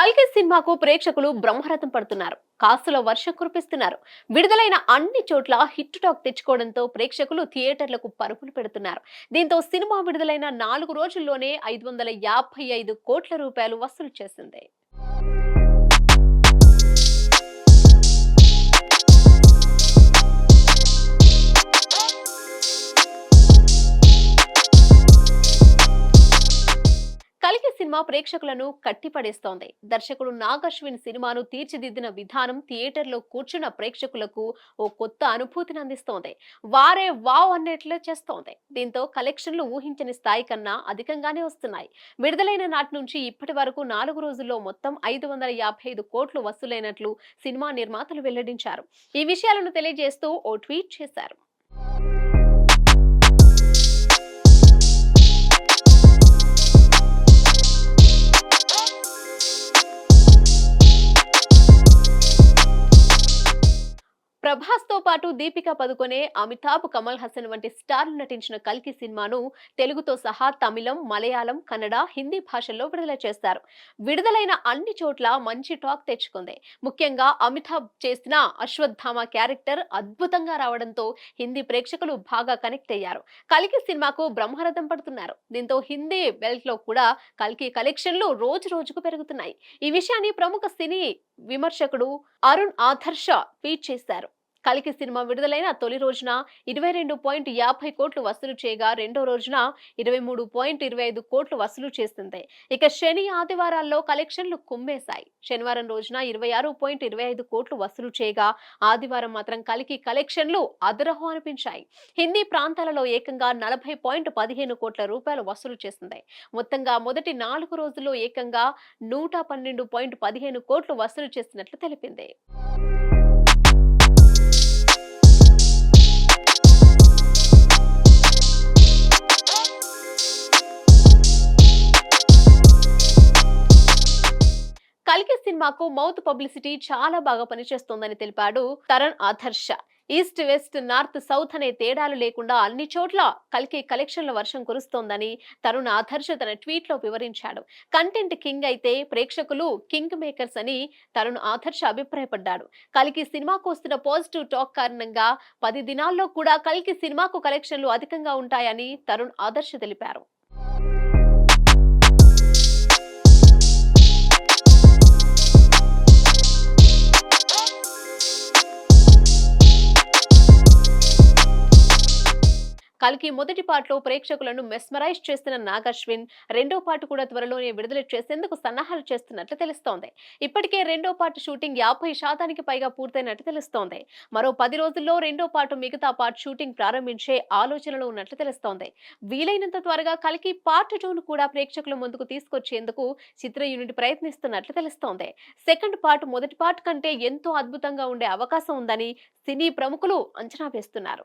కల్కి సినిమాకు ప్రేక్షకులు బ్రహ్మరథం పడుతున్నారు. కాస్తులో వర్షం కురిపిస్తున్నారు. విడుదలైన అన్ని చోట్ల హిట్ టాక్ తెచ్చుకోవడంతో ప్రేక్షకులు థియేటర్లకు పరుగులు పెడుతున్నారు. దీంతో సినిమా విడుదలైన నాలుగు రోజుల్లోనే ఐదు వందల యాభై ఐదు కోట్ల రూపాయలు వసూలు చేసింది. సినిమా ప్రేక్షకులను కట్టిపడేస్తోంది. దర్శకుడు నాగశ్విన్ సినిమాను తీర్చిదిద్దిన విధానం థియేటర్లో కూర్చున్న ప్రేక్షకులకు ఓ కొత్త అనుభూతిని అందిస్తోంది. వారే వావ్ అన్నట్లు చేస్తోంది. దీంతో కలెక్షన్లు ఊహించని స్థాయి కన్నా అధికంగానే వస్తున్నాయి. విడుదలైన నాటి నుంచి ఇప్పటి వరకు నాలుగు రోజుల్లో మొత్తం ఐదు వందల యాభై ఐదు కోట్లు వసూలైనట్లు సినిమా నిర్మాతలు వెల్లడించారు. ఈ విషయాలను తెలియజేస్తూ ఓ ట్వీట్ చేశారు. ప్రభాస్తో పాటు దీపికా పదుకొనే అమితాబ్ కమల్ హాసన్ వంటి స్టార్లు నటించిన కల్కి సినిమాను తెలుగుతో సహా తమిళం మలయాళం కన్నడ హిందీ భాషల్లో విడుదల చేస్తారు. విడుదలైన అన్ని చోట్ల మంచి టాక్ తెచ్చుకుంది. ముఖ్యంగా అమితాబ్ చేసిన అశ్వత్థామ క్యారెక్టర్ అద్భుతంగా రావడంతో హిందీ ప్రేక్షకులు బాగా కనెక్ట్ అయ్యారు. కల్కి సినిమాకు బ్రహ్మరథం పడుతున్నారు. దీంతో హిందీ బెల్ట్లో కూడా కల్కి కలెక్షన్లు రోజు రోజుకు పెరుగుతున్నాయి. ఈ విషయాన్ని ప్రముఖ సినీ విమర్శకుడు అరుణ్ ఆదర్శ ట్వీట్ చేశారు. కలికి సినిమా విడుదలైన తొలి రోజున ఇరవై రెండు పాయింట్ యాభై కోట్లు వసూలు చేయగా రెండో రోజున ఇరవై మూడు పాయింట్ ఇరవై ఐదు కోట్లు వసూలు చేసింది. ఇక శని ఆదివారాల్లో కలెక్షన్లు కుమ్మేశాయి. శనివారం రోజున ఇరవై ఆరు పాయింట్ ఇరవై ఐదు కోట్లు వసూలు చేయగా ఆదివారం మాత్రం కలికి కలెక్షన్లు అదరహో అనిపించాయి. హిందీ ప్రాంతాలలో ఏకంగా నలభై పాయింట్ పదిహేను కోట్ల రూపాయలు వసూలు చేసింది. మొత్తంగా మొదటి నాలుగు రోజుల్లో ఏకంగా నూట పన్నెండు పాయింట్ పదిహేను కోట్లు వసూలు చేసినట్లు తెలిపింది. కల్కి సినిమాకు మౌత్ పబ్లిసిటీ చాలా బాగా పనిచేస్తోందని తెలిపాడు తరణ్ ఆదర్శ. ఈస్ట్ వెస్ట్ నార్త్ సౌత్ అనే తేడాలు లేకుండా అన్ని చోట్ల కల్కి కలెక్షన్ల వర్షం కురుస్తోందని తరుణ్ ఆదర్శ తన ట్వీట్లో వివరించాడు. కంటెంట్ కింగ్ అయితే ప్రేక్షకులు కింగ్ మేకర్స్ అని తరుణ్ ఆదర్శ అభిప్రాయపడ్డాడు. కల్కి సినిమాకు వస్తున్న పాజిటివ్ టాక్ కారణంగా పది దినాల్లో కూడా కల్కి సినిమాకు కలెక్షన్లు అధికంగా ఉంటాయని తరుణ్ ఆదర్శ తెలిపారు. కల్కి మొదటి పాటలో ప్రేక్షకులను మెస్మరైజ్ చేస్తున్న నాగశ్విన్ రెండో పార్ట్ కూడా త్వరలోనే విడుదల చేసేందుకు సన్నాహాలు చేస్తున్నట్లు తెలుస్తోంది. ఇప్పటికే రెండో పార్ట్ షూటింగ్ యాభై శాతానికి పైగా పూర్తయినట్లు తెలుస్తోంది. మరో పది రోజుల్లో రెండో పార్ట్ మిగతా పార్ట్ షూటింగ్ ప్రారంభించే ఆలోచనలో ఉన్నట్లు తెలుస్తోంది. వీలైనంత త్వరగా కల్కి పార్ట్ టూను కూడా ప్రేక్షకుల ముందుకు తీసుకొచ్చేందుకు చిత్ర యూనిట్ ప్రయత్నిస్తున్నట్లు తెలుస్తోంది. సెకండ్ పార్ట్ మొదటి పార్ట్ కంటే ఎంతో అద్భుతంగా ఉండే అవకాశం ఉందని సినీ ప్రముఖులు అంచనా వేస్తున్నారు.